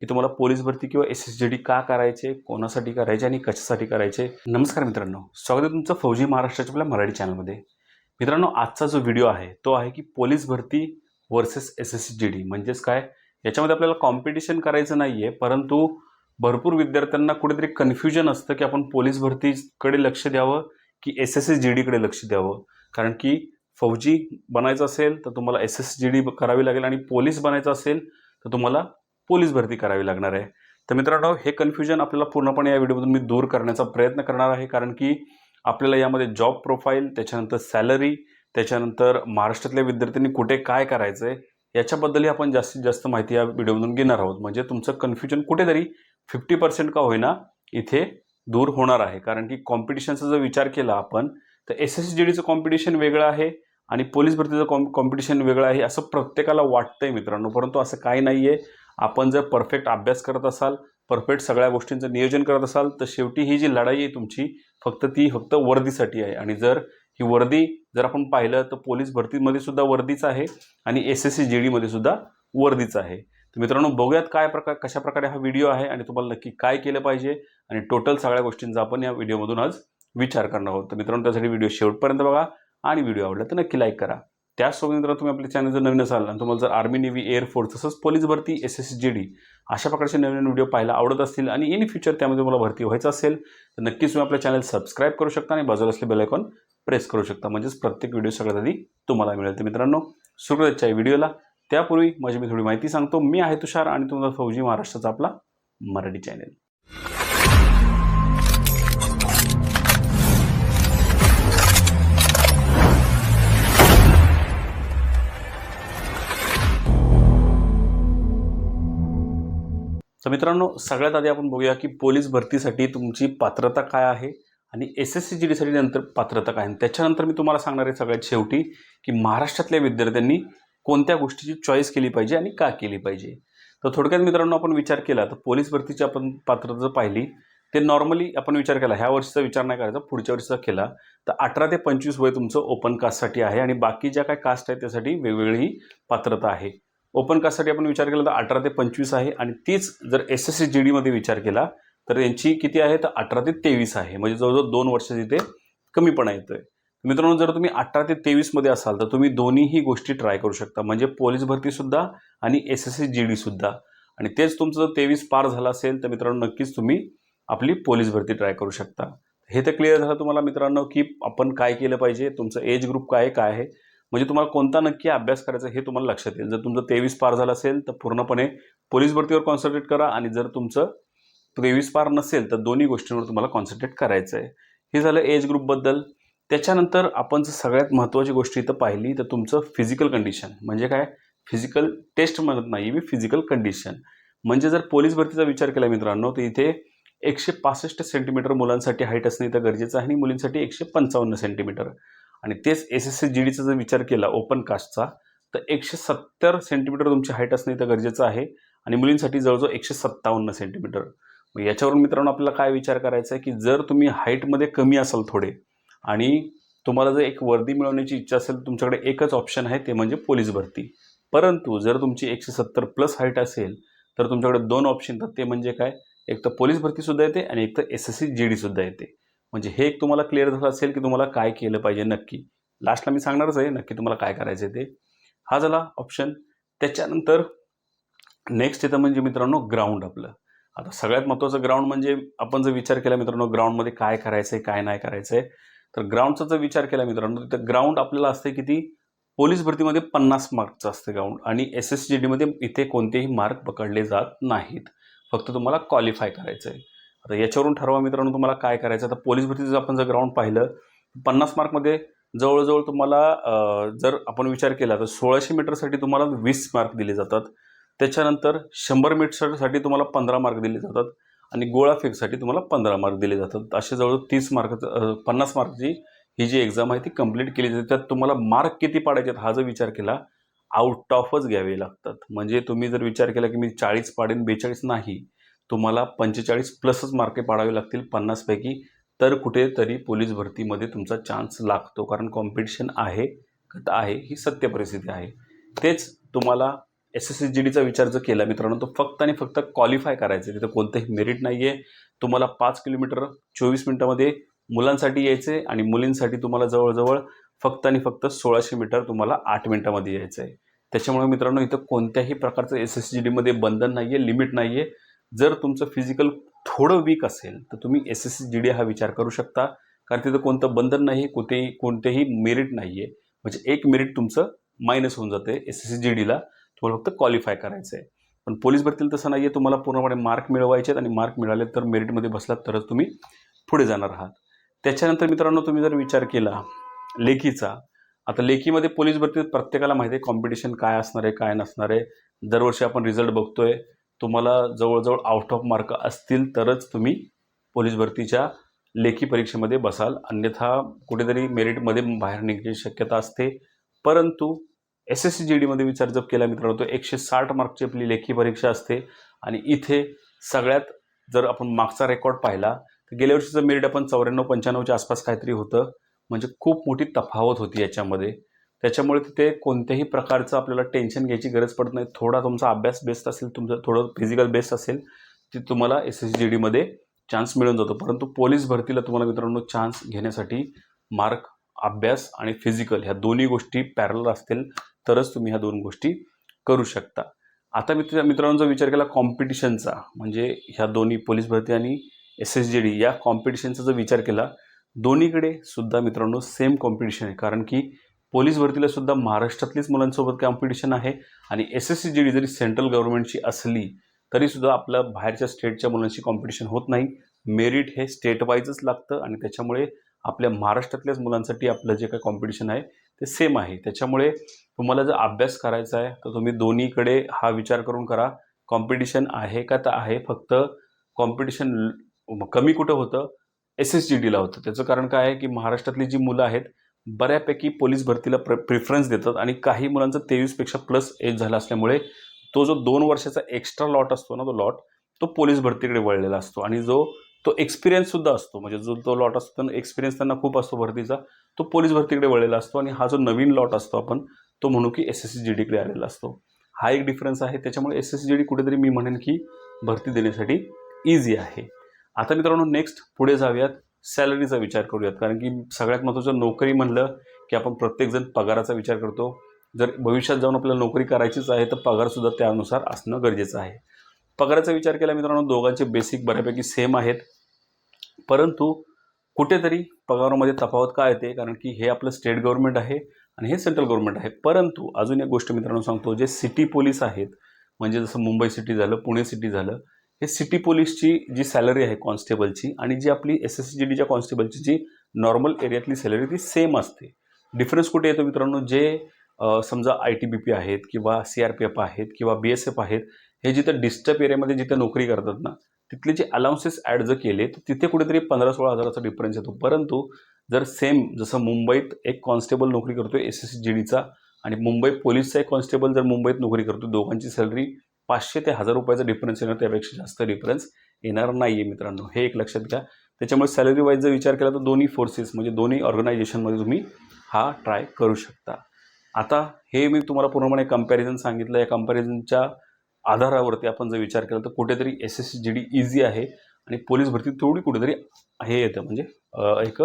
की तुम्हाला पोलीस भरती किंवा एस एस जी डी का करायचे कोणासाठी करायचे आणि कशासाठी करायचे? नमस्कार मित्रांनो स्वागत आहे तुमचं फौजी महाराष्ट्राच्या आपल्या मराठी चॅनलमध्ये. मित्रांनो आजचा जो व्हिडिओ आहे तो आहे की पोलीस भरती versus S S G D म्हणजेच काय? याच्यामध्ये आपल्याला कॉम्पिटिशन करायचं नाही आहे परंतु भरपूर विद्यार्थ्यांना कुठेतरी कन्फ्युजन असतं की आपण पोलीस भरतीकडे लक्ष द्यावं की एस एस एस जी डीकडे लक्ष द्यावं? कारण की फौजी बनायचं असेल तर तुम्हाला एस एस जी डी करावी लागेल आणि पोलीस बनायचं असेल तर तुम्हाला पोलीस भरती करावी लागणार आहे. तर मित्रांनो हे कन्फ्युजन आपल्याला पूर्णपणे या व्हिडिओमधून मी दूर करण्याचा प्रयत्न करणार आहे. कारण की आपल्याला यामध्ये जॉब प्रोफाईल त्याच्यानंतर सॅलरी त्याच्यानंतर महाराष्ट्रातल्या विद्यार्थ्यांनी कुठे काय करायचं आहे याच्याबद्दलही आपण जास्तीत जास्त माहिती या व्हिडिओमधून घेणार आहोत. म्हणजे तुमचं कन्फ्युजन कुठेतरी फिफ्टी पर्सेंट का होईना इथे दूर होणार आहे. कारण की कॉम्पिटिशनचा जर विचार केला आपण तर एस एस जी डीचं कॉम्पिटिशन वेगळं आहे आणि पोलीस भरतीचं कॉम कॉम्पिटिशन वेगळं आहे असं प्रत्येकाला वाटतंय मित्रांनो. परंतु असं काही नाही आहे आपण जर परफेक्ट अभ्यास करत असाल परफेक्ट सगळ्या गोष्टींचं नियोजन करत असाल तर शेवटी ही जी लढाई आहे तुमची फक्त ती फक्त वर्दीसाठी आहे. आणि जर ही वर्दी जर आपण पाहिलं तर पोलीस भरतीमध्ये सुद्धा वर्दीच आहे आणि एस एस सी जी डीमध्ये सुद्धा वर्दीच आहे. तर मित्रांनो बघूयात काय प्रकार कशा प्रकारे हा व्हिडिओ आहे आणि तुम्हाला नक्की काय केलं पाहिजे आणि टोटल सगळ्या गोष्टींचा आपण या व्हिडिओमधून आज विचार करणार आहोत. तर मित्रांनो त्यासाठी व्हिडिओ शेवटपर्यंत बघा आणि व्हिडिओ आवडला तर नक्की लाईक करा. त्याचसोबत मित्रांनो तुम्ही आपले चॅनल जर नवीन असाल आणि तुम्हाला जर आर्मी नेव्ही एअरफोर्स तसंच पोलीस भरती एस एस जी डी अशा प्रकारचे नवीन नवीन व्हिडिओ पाहायला आवडत असतील आणि इन फ्युचर त्यामध्ये मला भरती व्हायचं असेल तर नक्कीच तुम्ही आपल्या चॅनल सबस्क्राईब करू शकता आणि बाजूला असले बेलायकॉन प्रेस करू शकता. म्हणजेच प्रत्येक व्हिडिओ सगळ्यात आधी तुम्हाला मिळेल. तर मित्रांनो सुरुवातच्या व्हिडिओला त्यापूर्वी माझी मी थोडी माहिती सांगतो. मी आहे तुषार आणि तुम्हाला फौजी महाराष्ट्राचा आपला मराठी चॅनेल तर मित्रांनो सगळ्यात आधी आपण बघूया की पोलीस भरतीसाठी तुमची पात्रता काय आहे आणि एस एस सी जी डीसाठी नंतर पात्रता काय आहे. त्याच्यानंतर मी तुम्हाला सांगणार आहे सगळ्यात शेवटी की महाराष्ट्रातल्या विद्यार्थ्यांनी कोणत्या गोष्टीची चॉईस केली पाहिजे आणि का केली पाहिजे. तर थोडक्यात मित्रांनो आपण विचार केला तर पोलीस भरतीची आपण पात्रता जर पाहिली ते नॉर्मली आपण विचार केला ह्या वर्षीचा विचार नाही करायचा पुढच्या वर्षीचा केला तर अठरा ते पंचवीस वय तुमचं ओपन कास्टसाठी आहे आणि बाकी ज्या काय कास्ट आहेत त्यासाठी वेगवेगळी पात्रता आहे. ओपन कास्टसाठी आपण विचार केला तर अठरा ते पंचवीस आहे आणि तीच जर एस एस सी जी डीमध्ये विचार केला तर यांची किती आहे? तर अठरा ते तेवीस आहे. म्हणजे जवळजवळ दोन वर्ष तिथे कमीपणा येतो आहे मित्रांनो जर तुम्ही अठरा ते तेवीसमध्ये असाल तर तुम्ही दोन्हीही गोष्टी ट्राय करू शकता. म्हणजे पोलीस भरतीसुद्धा आणि एस एस सी जी डीसुद्धा आणि तेच तुमचं जर तेवीस पार झालं असेल तर मित्रांनो नक्कीच तुम्ही आपली पोलीस भरती ट्राय करू शकता. हे तर क्लिअर झालं तुम्हाला मित्रांनो की आपण काय केलं पाहिजे? तुमचं एज ग्रुप काय काय आहे? म्हणजे तुम्हाला कोणता नक्की अभ्यास करायचा हे तुम्हाला लक्षात येईल. जर तुमचं तेवीस पार झालं असेल तर पूर्णपणे पोलीस भरतीवर कॉन्सन्ट्रेट करा आणि जर तुमचं तेवीस पार नसेल तर दोन्ही गोष्टींवर तुम्हाला कॉन्सन्ट्रेट करायचं आहे. हे झालं एज ग्रुपबद्दल त्याच्यानंतर आपण जर सगळ्यात महत्त्वाची गोष्ट इथं पाहिली तर तुमचं फिजिकल कंडिशन म्हणजे काय? फिजिकल टेस्ट म्हणत नाही मी फिजिकल कंडिशन म्हणजे जर पोलीस भरतीचा विचार केला मित्रांनो तर इथे एकशे पासष्ट सेंटीमीटर मुलांसाठी हाईट असणे इथं गरजेचं आहे आणि मुलींसाठी एकशे पंचावन्न सेंटीमीटर आणि तेच एस एस सी जी डीचा जर विचार केला ओपन कास्टचा तर एकशे सत्तर सेंटीमीटर तुमची हाईट असणं इथं गरजेचं आहे. आणि मुलींसाठी जवळजवळ एकशे सत्तावन्न सेंटीमीटर मग याच्यावरून मित्रांनो आपल्याला काय विचार करायचा आहे की जर तुम्ही हाईटमध्ये कमी असाल थोडे आणि तुम्हाला जर एक वर्दी मिळवण्याची इच्छा असेल तर तुमच्याकडे एकच ऑप्शन आहे ते म्हणजे पोलीस भरती. परंतु जर तुमची एकशे सत्तर प्लस हाईट असेल तर तुमच्याकडे दोन ऑप्शन तर ते म्हणजे काय? एक तर पोलीस भरतीसुद्धा येते आणि एक तर एस एस सी जी डीसुद्धा येते. म्हणजे हे एक तुम्हाला क्लिअर झालं असेल की तुम्हाला काय केलं पाहिजे नक्की. लास्टला मी सांगणारच आहे नक्की तुम्हाला काय करायचं आहे ते. हा झाला ऑप्शन त्याच्यानंतर नेक्स्ट येतं म्हणजे मित्रांनो ग्राउंड आपलं. आता सगळ्यात महत्त्वाचं ग्राउंड म्हणजे आपण जर विचार केला मित्रांनो ग्राउंडमध्ये काय करायचं आहे काय नाही करायचं आहे तर ग्राउंडचा जर विचार केला मित्रांनो तर ग्राउंड आपल्याला असते किती? पोलीस भरतीमध्ये पन्नास मार्कचं असतं ग्राउंड आणि एस एस जी डीमध्ये इथे कोणतेही मार्क पकडले जात नाहीत. फक्त तुम्हाला क्वालिफाय करायचं आहे आता याच्यावरून ठरवा मित्रांनो तुम्हाला काय करायचं आता पोलीस भरतीचं आपण जर ग्राउंड पाहिलं पन्नास मार्कमध्ये जवळजवळ तुम्हाला जर आपण विचार केला तर सोळाशे मीटरसाठी तुम्हाला वीस मार्क दिले जातात. त्याच्यानंतर शंभर मीटरसाठी तुम्हाला पंधरा मार्क दिले जातात आणि गोळा फेकसाठी तुम्हाला पंधरा मार्क दिले जातात. असे जवळजवळ तीस मार्क पन्नास मार्कची ही जी एक्झाम आहे ती कंप्लीट केली जाते. त्यात तुम्हाला मार्क किती पाडायचे हा जर विचार केला आउट ऑफच घ्यावे लागतात. म्हणजे तुम्ही जर विचार केला की मी चाळीस पाडेन बेचाळीस नाही तुम्हाला पंचेचाळीस प्लसच मार्के पाडावे लागतील पन्नासपैकी. तर कुठेतरी पोलीस भरतीमध्ये तुमचा चान्स लागतो. कारण कॉम्पिटिशन आहे आहे ही सत्य परिस्थिती आहे. तेच तुम्हाला एस एस सी जी डीचा विचार जर केला मित्रांनो तो फक्त आणि फक्त क्वालिफाय करायचं आहे. तिथं कोणतंही मेरिट नाही आहे तुम्हाला पाच किलोमीटर चोवीस मिनटामध्ये मुलांसाठी यायचं आहे आणि मुलींसाठी तुम्हाला जवळजवळ फक्त आणि फक्त सोळाशे मीटर तुम्हाला आठ मिनटामध्ये यायचं आहे त्याच्यामुळे मित्रांनो इथं कोणत्याही प्रकारचं एस एस जी डीमध्ये बंधन नाही आहे लिमिट नाही आहे जर तुमचं फिजिकल थोडं वीक असेल तर तुम्ही S S C G D हा विचार करू शकता. कारण तिथं कोणतं बंधन नाही आहे कोणतेही कोणतेही मेरिट नाही आहे म्हणजे एक मेरिट तुमचं मायनस होऊन जाते एस एस सी जी डीला तुम्हाला फक्त क्वालिफाय करायचं आहे पण पोलीस भरतील तसं नाही आहे तुम्हाला पूर्णपणे मार्क मिळवायचे आहेत आणि मार्क मिळाले तर मेरिटमध्ये बसलात तरच तुम्ही पुढे जाणार आहात. त्याच्यानंतर मित्रांनो तुम्ही जर विचार केला लेखीचा आता लेखीमध्ये पोलीस भरतीत प्रत्येकाला माहिती आहे कॉम्पिटिशन काय असणार आहे काय नसणार आहे. दरवर्षी आपण रिझल्ट बघतोय. तुम्हाला जवळजवळ आउट ऑफ मार्क असतील तरच तुम्ही पोलीस भरतीच्या लेखी परीक्षेमध्ये बसाल. अन्यथा कुठेतरी मेरिटमध्ये बाहेर निघण्याची शक्यता असते. परंतु एस एस सी जी डीमध्ये विचार जर केला मित्रांनो तो एकशे साठ मार्कची आपली लेखी परीक्षा असते. आणि इथे सगळ्यात जर आपण मागचा रेकॉर्ड पाहिला तर गेल्या वर्षीचं मेरिट आपण चौऱ्याण्णव पंच्याण्णवच्या आसपास काहीतरी होतं. म्हणजे खूप मोठी तफावत होती याच्यामध्ये. त्याच्यामुळे तिथे कोणत्याही प्रकारचं आपल्याला टेन्शन घ्यायची गरज पडत नाही. थोडा तुमचा अभ्यास बेस्ट असेल तुमचं थोडं फिजिकल बेस्ट असेल ते तुम्हाला एस एस जी डीमध्ये चान्स मिळून जातो. परंतु पोलीस भरतीला तुम्हाला मित्रांनो चान्स घेण्यासाठी मार्क अभ्यास आणि फिजिकल ह्या दोन्ही गोष्टी पॅरल असतील तरच तुम्ही ह्या दोन गोष्टी करू शकता. आता मित्र मित्रांनो विचार केला कॉम्पिटिशनचा म्हणजे ह्या दोन्ही पोलीस भरती आणि एस एस जी डी या कॉम्पिटिशनचा जर विचार केला दोन्हीकडे सुद्धा मित्रांनो सेम कॉम्पिटिशन आहे. कारण की पोलीस भरतीला सुद्धा महाराष्ट्रातलीच मुलांसोबत कॉम्पिटिशन आहे. आणि S S C G D जरी सेंट्रल गव्हर्नमेंटची असली तरीसुद्धा आपलं बाहेरच्या स्टेटच्या मुलांशी कॉम्पिटिशन होत नाही. मेरिट हे स्टेट वाईजच लागतं आणि त्याच्यामुळे आपल्या महाराष्ट्रातल्याच मुलांसाठी आपलं जे काही कॉम्पिटिशन आहे ते सेम आहे. त्याच्यामुळे तुम्हाला जर अभ्यास करायचा आहे तर तुम्ही दोन्हीकडे हा विचार करून करा. कॉम्पिटिशन आहे का तर आहे फक्त कॉम्पिटिशन कमी कुठं होतं? एस एस जी डीला होतं. त्याचं कारण काय आहे की महाराष्ट्रातली जी मुलं आहेत बऱ्यापैकी पोलीस भरतीला प्र प्रिफरन्स देतात आणि काही मुलांचं तेवीसपेक्षा प्लस एज झाला असल्यामुळे तो जो दोन वर्षाचा एक्स्ट्रा लॉट असतो ना तो लॉट तो पोलीस भरतीकडे वळलेला असतो. आणि जो तो एक्सपिरियन्ससुद्धा असतो. म्हणजे जो तो लॉट असतो एक्सपिरियन्स त्यांना खूप असतो भरतीचा तो पोलीस भरतीकडे वळलेला असतो. आणि हा जो नवीन लॉट असतो आपण तो म्हणू की एस एस सी जी डीकडे आलेला असतो. हा एक डिफरन्स आहे. त्याच्यामुळे S S C G D कुठेतरी मी म्हणेन की भरती देण्यासाठी इझी आहे. आता मित्रांनो नेक्स्ट पुढे जाऊयात. सॅलरीचा विचार करूयात. कारण की सगळ्यात महत्त्वाचं नोकरी म्हणलं की आपण प्रत्येकजण पगाराचा विचार करतो. जर भविष्यात जाऊन आपल्याला नोकरी करायचीच आहे तर पगारसुद्धा त्यानुसार असणं गरजेचं आहे. पगाराचा विचार केला मित्रांनो दोघांचे बेसिक बऱ्यापैकी सेम आहेत. परंतु कुठेतरी पगारामध्ये तफावत काय येते? कारण की हे आपलं स्टेट गव्हर्नमेंट आहे आणि हे सेंट्रल गव्हर्नमेंट आहे. परंतु अजून एक गोष्ट मित्रांनो सांगतो जे सिटी पोलीस आहेत म्हणजे जसं मुंबई सिटी झालं पुणे सिटी झालं हे सिटी पोलीसची जी सॅलरी आहे कॉन्स्टेबलची आणि जी आपली एस एस जी डीच्या कॉन्स्टेबलची जी नॉर्मल एरियातली सॅलरी ती सेम असते. डिफरन्स कुठे येतो मित्रांनो? जे समजा आय टी बी पी आहेत किंवा सी आर पी एफ आहेत किंवा बी एस एफ आहेत हे जिथं डिस्टर्ब एरियामध्ये जिथे नोकरी करतात ना तिथले जे अलाउन्सेस ॲड जर केले तर तिथे कुठेतरी पंधरा सोळा हजाराचा डिफरन्स येतो. परंतु जर सेम जसं मुंबईत एक कॉन्स्टेबल नोकरी करतो एस एस जी डीचा आणि मुंबई पोलीसचा एक कॉन्स्टेबल जर मुंबईत नोकरी करतो दोघांची सॅलरी पाचशे ते हजार रुपयाचा डिफरन्स येणार त्यापेक्षा जास्त डिफरन्स येणार नाही आहे मित्रांनो. हे एक लक्षात घ्या. त्याच्यामुळे सॅलरी वाईज जर विचार केला तर दोन्ही फोर्सेस म्हणजे दोन्ही ऑर्गनायझेशनमध्ये तुम्ही हा ट्राय करू शकता. आता हे मी तुम्हाला पूर्णपणे कंपॅरिझन सांगितलं. या कम्पॅरिझनच्या आधारावरती आपण जर विचार केला तर कुठेतरी S S G D easy आहे आणि पोलीस भरती थोडी कुठेतरी हे येतं. म्हणजे एक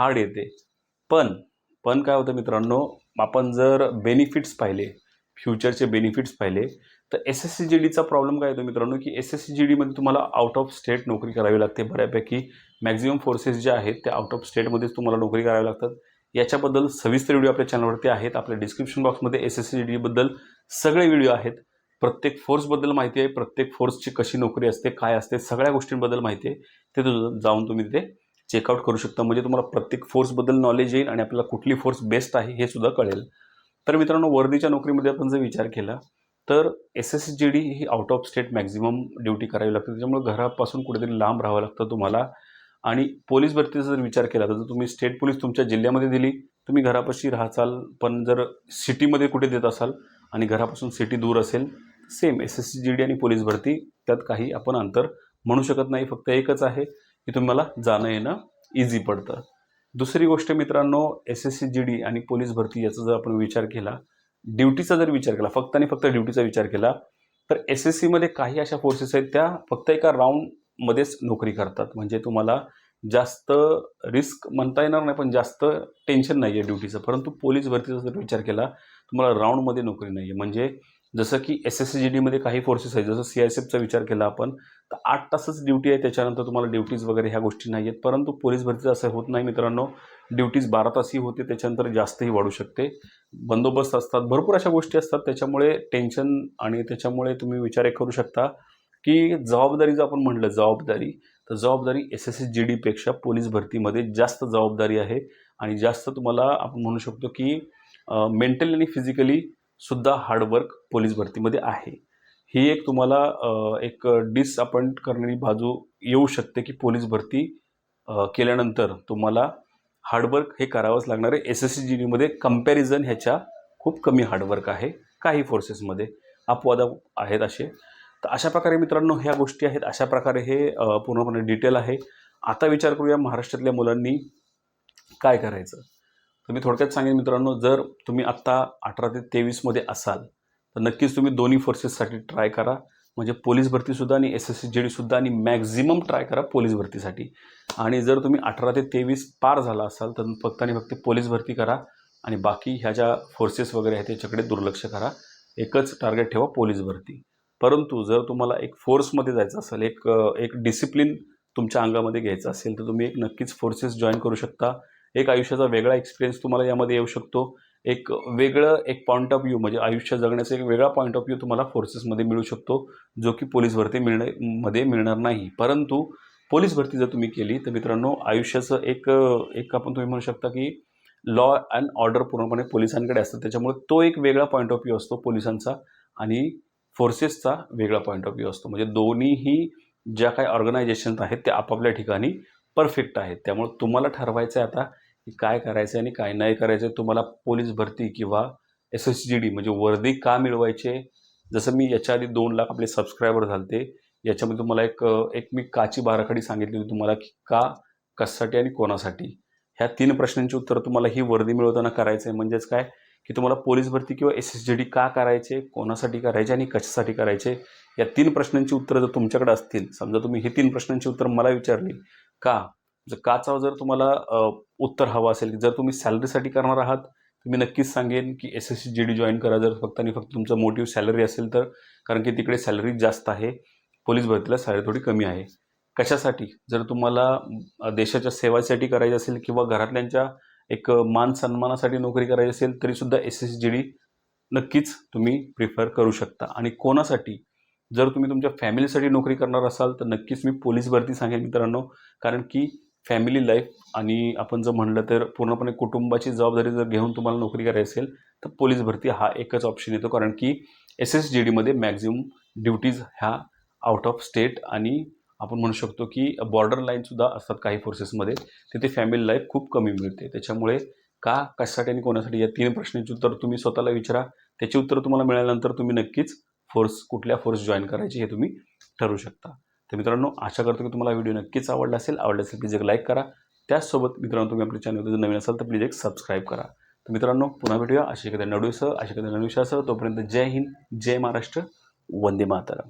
हार्ड येते. पण पण काय होतं मित्रांनो आपण जर बेनिफिट्स पाहिले फ्युचरचे बेनिफिट्स पाहिले तर एस एस सी जी डीचा प्रॉब्लेम काय येतो मित्रांनो? की एस एस सी जी डीमध्ये तुम्हाला आउट ऑफ स्टेट नोकरी करावी लागते बऱ्यापैकी. मॅक्झिमम फोर्सेस जे आहेत त्या आउट ऑफ स्टेटमध्येच तुम्हाला नोकरी करावी लागतात. याच्याबद्दल सविस्तर व्हिडिओ आपल्या चॅनलवरती आहेत. आपल्या डिस्क्रिप्शन बॉक्समध्ये एस एस सी जी डीबद्दल सगळे व्हिडिओ आहेत. प्रत्येक फोर्सबद्दल माहिती आहे. प्रत्येक फोर्सची कशी नोकरी असते काय असते सगळ्या गोष्टींबद्दल माहिती आहे. ते जाऊन तुम्ही तिथे चेकआउट करू शकता. म्हणजे तुम्हाला प्रत्येक फोर्सबद्दल नॉलेज येईल आणि आपल्याला कुठली फोर्स बेस्ट आहे हे सुद्धा कळेल. तर मित्रांनो वर्दीच्या नोकरीमध्ये आपण जर विचार केला तर S S G D he out of state maximum duty करावी लागते. त्याच्यामुळे घरापासून कुठेतरी लांब राहावं लागतं तुम्हाला. आणि पोलीस भरतीचा जर विचार केला तर जर तुम्ही स्टेट पोलीस तुमच्या जिल्ह्यामध्ये दिली तुम्ही घरापाशी राहचाल पण जर सिटीमध्ये कुठे देत असाल आणि घरापासून सिटी दूर असेल same S S G D आणि पोलीस भरती त्यात काही आपण अंतर म्हणू शकत नाही. फक्त एकच आहे की तुम्हाला जाणं येणं इझी पडतं. दुसरी गोष्ट मित्रांनो S S C G D आणि पोलीस भरती याचा जर आपण विचार केला ड्युटीचा जर विचार केला फक्त आणि फक्त ड्युटीचा विचार केला तर एस एस सीमध्ये काही अशा फोर्सेस आहेत त्या फक्त एका राऊंडमध्येच नोकरी करतात. म्हणजे तुम्हाला जास्त रिस्क म्हणता येणार नाही पण जास्त टेन्शन नाही आहे ड्युटीचं. परंतु पोलीस भरतीचा जर विचार केला तुम्हाला राऊंडमध्ये नोकरी नाही आहे म्हणजे जसं की एस एस सी जी डीमध्ये काही फोर्सेस आहेत जसं सी आय एस एफचा विचार केला आपण तर आठ तासच ड्युटी आहे. त्याच्यानंतर तुम्हाला ड्युटीज वगैरे ह्या गोष्टी नाही आहेत. परंतु पोलीस भरतीचं असं होत नाही मित्रांनो. ड्युटीज बारा तासही होते त्याच्यानंतर जास्तही वाढू शकते. बंदोबस्त असतात भरपूर अशा गोष्टी असतात. त्याच्यामुळे टेन्शन आणि त्याच्यामुळे तुम्ही विचार एक करू शकता की जबाबदारी जर आपण म्हटलं जबाबदारी. तर जबाबदारी एस एस एस जी डीपेक्षा पोलीस भरतीमध्ये जास्त जबाबदारी आहे. आणि जास्त तुम्हाला आपण म्हणू शकतो की मेंटली आणि फिजिकली सुद्धा हार्डवर्क पोलीस भरतीमध्ये आहे. ही एक तुम्हाला एक डिसअपॉइंट करणारी बाजू येऊ शकते की पोलीस भरती केल्यानंतर तुम्हाला हार्डवर्क हे करावंच लागणार. आहे एस एस सी जी डीमध्ये कंपॅरिझन ह्याच्या खूप कमी हार्डवर्क आहे काही फोर्सेसमध्ये अपवाद आहेत असे. तर अशा प्रकारे मित्रांनो ह्या गोष्टी आहेत. अशा प्रकारे हे पूर्णपणे डिटेल आहे. आता विचार करूया महाराष्ट्रातल्या मुलांनी काय करायचं? तर मी थोडक्यात सांगेन मित्रांनो जर तुम्ही आत्ता अठरा ते तेवीसमध्ये असाल तर नक्कीच तुम्ही दोन्ही फोर्सेससाठी ट्राय करा. म्हणजे पोलीस भरतीसुद्धा आणि एस एस सी जी डीसुद्धा आणि मॅक्झिमम ट्राय करा पोलीस भरतीसाठी. आणि जर तुम्ही अठरा ते तेवीस पार झाला असाल तर फक्त आणि फक्त पोलीस भरती करा आणि बाकी ह्या ज्या फोर्सेस वगैरे आहेत त्याच्याकडे दुर्लक्ष करा. एकच टार्गेट ठेवा पोलीस भरती. परंतु जर तुम्हाला एक फोर्समध्ये जायचं असेल एक एक डिसिप्लिन तुमच्या अंगामध्ये घ्यायचं असेल तर तुम्ही एक नक्कीच फोर्सेस जॉईन करू शकता. एक आयुष्याचा वेगळा एक्सपिरियन्स तुम्हाला यामध्ये येऊ शकतो. एक वेगळं एक पॉईंट ऑफ व्ह्यू म्हणजे आयुष्य जगण्याचा एक वेगळा पॉईंट ऑफ व्ह्यू तुम्हाला फोर्सेसमध्ये मिळू शकतो जो की पोलीस भरती मिळणे मध्ये मिळणार नाही. परंतु पोलीस भरती जर तुम्ही केली तर मित्रांनो आयुष्याचं एक एक आपण तुम्ही म्हणू शकता की लॉ अँड ऑर्डर पूर्णपणे पोलिसांकडे असतं. त्याच्यामुळे तो एक वेगळा पॉईंट ऑफ व्ह्यू असतो पोलिसांचा आणि फोर्सेसचा वेगळा पॉईंट ऑफ व्ह्यू असतो. म्हणजे दोन्हीही ज्या काही ऑर्गनायझेशन आहेत त्या आपापल्या ठिकाणी परफेक्ट आहेत. त्यामुळे तुम्हाला ठरवायचं आहे आता की काय करायचं आणि काय नाही करायचं तुम्हाला पोलीस भरती किंवा एस एस जी डी म्हणजे वर्दी का मिळवायचे? जसं मी याच्या आधी दोन लाख आपले सबस्क्रायबर झालते याच्यामध्ये तुम्हाला एक एक मी काची बाराखडी सांगितली होती तुम्हाला की का कशासाठी आणि कोणासाठी? ह्या तीन प्रश्नांची उत्तरं तुम्हाला ही वर्दी मिळवताना करायचं आहे म्हणजेच काय? की तुम्हाला पोलीस भरती किंवा एस एस जी डी का करायचे कोणासाठी करायचे आणि कशासाठी करायचे? या तीन प्रश्नांची उत्तरं जर तुमच्याकडे असतील समजा तुम्ही ही तीन प्रश्नांची उत्तरं मला विचारली का? जर काचा जर तुम्हाला उत्तर हवं असेल जर तुम्ही सॅलरीसाठी करणार आहात तर मी नक्कीच सांगेन की S S C G D join करा. जर फक्त आणि फक्त तुमचं मोटिव्ह सॅलरी असेल तर कारण की तिकडे सॅलरी जास्त आहे. पोलीस भरतीला सॅलरी थोडी कमी आहे. कशासाठी? जर तुम्हाला देशाच्या सेवासाठी करायची असेल किंवा घरातल्यांच्या एक मान सन्मानासाठी नोकरी करायची असेल तरीसुद्धा एस एस जी डी नक्कीच तुम्ही प्रिफर करू शकता. आणि कोणासाठी? जर तुम्ही तुमच्या फॅमिलीसाठी नोकरी करणार असाल तर नक्कीच मी पोलीस भरती सांगेन मित्रांनो. कारण की फॅमिली लाईफ आणि आपण जर म्हणलं तर पूर्णपणे कुटुंबाची जबाबदारी जर घेऊन तुम्हाला नोकरी करायची असेल तर पोलीस भरती हा एकच ऑप्शन येतो. कारण की एस एस जी डीमध्ये मॅक्झिमम ड्युटीज ह्या आउट ऑफ स्टेट आणि आपण म्हणू शकतो की बॉर्डर लाईनसुद्धा असतात काही फोर्सेसमध्ये तिथे फॅमिली लाईफ खूप कमी मिळते. त्याच्यामुळे का कशासाठी आणि कोणासाठी? या तीन प्रश्नांची उत्तर तुम्ही स्वतःला विचारा. त्याची उत्तर तुम्हाला मिळाल्यानंतर तुम्ही नक्कीच फोर्स कुठल्या फोर्स जॉईन करायची हे तुम्ही ठरवू शकता. तर मित्रांनो आशा करतो की तुम्हाला व्हिडिओ नक्कीच आवडला असेल. आवडला असेल प्लीज एक लाईक करा. त्याचसोबत मित्रांनो तुम्ही आपल्या चॅनलवर जर नवीन असाल तर प्लीज एक सबस्क्राईब करा. तर मित्रांनो पुन्हा भेटूया. अशा एखाद्या नडूसह अशा एखाद्या नवीन विषयासह तोपर्यंत जय हिंद जय महाराष्ट्र वंदे मातरम.